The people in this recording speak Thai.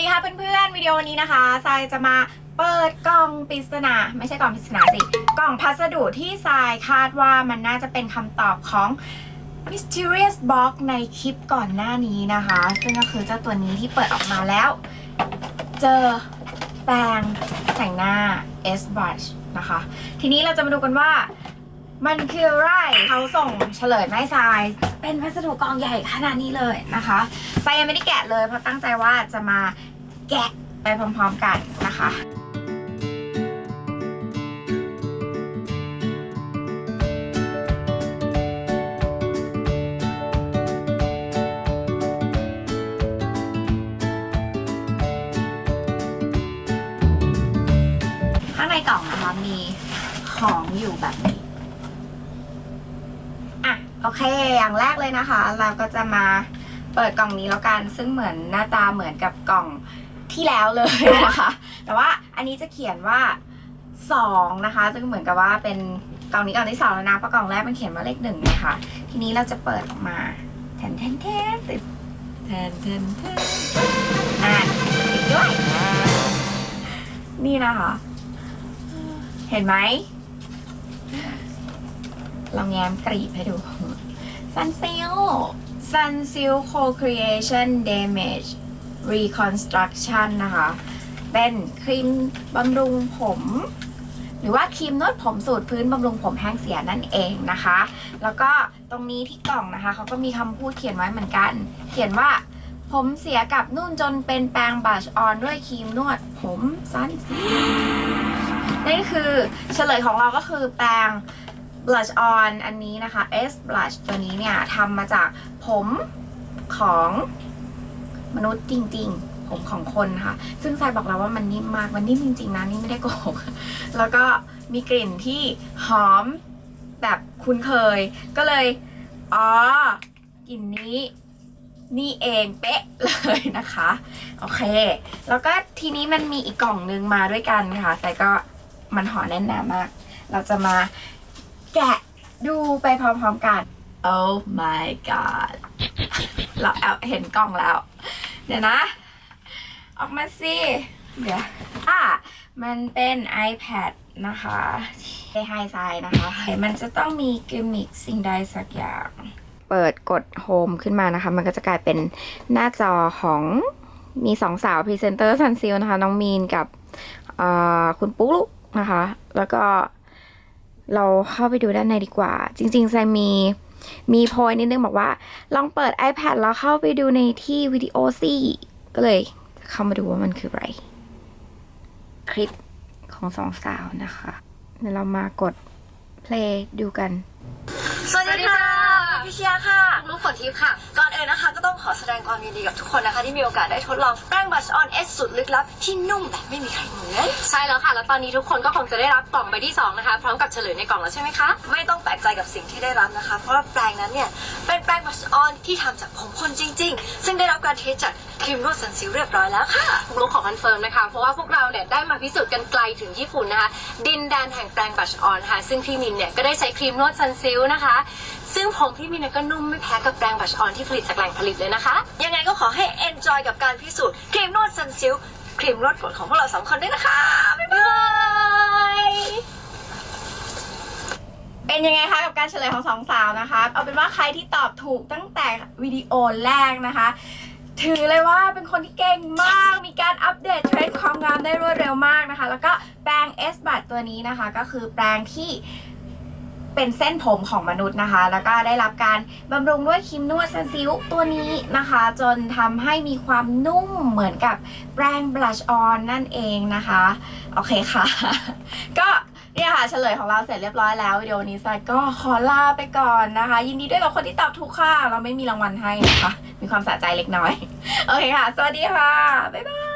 ดีค่ะเพื่อนๆ วิดีโอนี้นะคะทรายจะมาเปิดกล่องปริศนาไม่ใช่กล่องปริศนาสิ กล่องพัสดุที่ทรายคาดว่ามันน่าจะเป็นคำตอบของ Mysterious Box ในคลิปก่อนหน้านี้นะคะ ซึ่งก็คือเจ้าตัวนี้ที่เปิดออกมาแล้ว เจอแปรงแต่งหน้า S Brush นะคะ ทีนี้เราจะมาดูกันว่า มันคืออะไรเขาส่งเฉลยไม้ทราย เป็นพัสดุกล่องใหญ่ขนาดนี้เลยนะคะทรายยังไม่ได้แกะเลยเพราะตั้งใจว่าจะมาแกะไปพร้อมๆกันนะคะข้างในกล่องนะคะมีของอยู่แบบนี้ โอเค อย่างแรกเลยนะคะ เราก็จะมาเปิดกล่องนี้แล้วกัน ซึ่งเหมือนหน้าตาเหมือนกับกล่องที่แล้วเลยนะคะ แต่ว่าอันนี้จะเขียนว่าสองนะคะ ซึ่งเหมือนกับว่าเป็นกล่องนี้กล่องที่สองแล้วนะเพราะกล่องแรกมันเขียนว่าเลขหนึ่งนะคะ ทีนี้เราจะเปิดออกมาแทนแทนแทนติดแทนแทนแทนอ่านติดด้วย นี่นะคะ เห็นไหมลองแง้มกรีบให้ดู Sunsil Sunsil Co-Creation Damage Reconstruction นะคะ เป็นครีมบำรุงผม หรือว่าครีมนวดผมสูตรพื้นบำรุงผมแห้งเสียนั่นเองนะคะ แล้วก็ตรงนี้ที่กล่องนะคะ เขาก็มีคำพูดเขียนไว้เหมือนกัน เขียนว่าผมเสียกับนุ่นจนเป็นแปรงบัชออนด้วยครีมนวดผมสั้นสีนี่คือเฉลยของเราก็คือแปรง blush on อันนี้นะคะ S blush ตัวนี้เนี่ยทำมาจากผมของมนุษย์จริง ๆ ผมของคนนะคะซึ่งทรายบอกแล้วว่ามันนิ่มมากมันนิ่มจริง ๆนะนี่ไม่ได้โกหกแล้วก็มีกลิ่นที่หอมแบบคุ้นเคย ก็เลยอ๋อกลิ่นนี้นี่เองเป๊ะเลยนะคะ โอเค แล้วก็ทีนี้มันมีอีกกล่องนึงมาด้วยกันค่ะ แต่ก็มันห่อแน่นหนามาก เราจะมา แกะดูไปพร้อมๆกัน Oh my god เราแอบเห็นกล่องแล้ว เดี๋ยวนะ ออกมาสิ เดี๋ยว อะ มันเป็น iPad นะคะที่ไฮไซน์นะคะ มันจะต้องมีกิมมิคสิ่งใดสักอย่าง เปิดกดโฮมขึ้นมานะคะ มันก็จะกลายเป็นหน้าจอของมีสองสาวพรีเซนเตอร์ซันซิลนะคะ น้องมีนกับเอ่อคุณปุ๊กลุกนะคะ แล้วก็ เราเข้าไปดูด้านในดีกว่า จริงๆไซมีมีโพยนิดนึงบอกว่า ลองเปิด iPad แล้วเข้าไปดูในที่วิดีโอสิก็เลยเข้ามาดูว่ามันคืออะไร คลิปของสองสาวนะคะเดี๋ยวเรามากด play ดูกัน สวัสดีค่ะพี่เชียร์ค่ะ ลูกฝนทิพย์ค่ะ ขอแสดงความยินดีกับทุกคนนะคะ ที่มีโอกาสได้ทดลองแป้งบัชออนเอสสุดลึกลับ ที่นุ่มแบบไม่มีใครเหมือนใช่แล้วค่ะ แล้วตอนนี้ทุกคนก็คงจะได้รับกล่องใบที่ 2 นะคะ พร้อมกับเฉลยในกล่องแล้วใช่ไหมคะ ไม่ต้องแปลกใจกับสิ่งที่ได้รับนะคะ เพราะว่าแปรงนั้นเนี่ย เป็นแป้งบัชออนที่ทำจากผมคนจริง ๆ ซึ่งได้รับการเทสจากครีมนวดสันซิลเรียบร้อยแล้วค่ะลูกขอคอนเฟิร์มนะคะ เพราะว่าพวกเราเนี่ยได้มาพิสูจน์กันไกลถึงญี่ปุ่นนะคะ ดินแดนแห่งแปรงบัชออนค่ะ ซึ่งพี่มินเนี่ยก็ได้ใช้ครีมนวดซันซิลนะคะ ซึ่งผมพี่มินเนยก็นุ่มไม่แพ้กับแปรงบัชออนที่ผลิตจากแหล่งผลิตเลยนะคะ ยังไงก็ขอให้ enjoy กับการพิสูจน์ครีมนวดสันซิลครีมนวดกดของพวกเราสองคนด้วยนะคะบ๊ายบาย เป็นยังไงคะกับการเฉลยของสองสาวนะคะ เอาเป็นว่าใครที่ตอบถูกตั้งแต่วิดีโอแรกนะคะ ถือเลยว่าเป็นคนที่เก่งมาก มีการอัปเดตเทรนด์ความงามได้รวดเร็วมากนะคะ แล้วก็แปรง S บัตตัวนี้นะคะ ก็คือแปรงที่เป็นเส้นผมของมนุษย์นะคะ แล้วก็ได้รับการบำรุงด้วยครีมนวดซันซิลตัวนี้นะคะ จนทำให้มีความนุ่มเหมือนกับแปรงบลัชออนนั่นเองนะคะ โอเคค่ะ ก็ เนี่ยค่ะเฉลยของเราเสร็จเรียบร้อยแล้ววิดีโอนี้ไซก็ขอลาไปก่อนนะคะ ยินดีด้วยกับคนที่ตอบถูกค่ะ เราไม่มีรางวัลให้นะคะ มีความสะใจเล็กน้อย โอเคค่ะ สวัสดีค่ะ บ๊ายบาย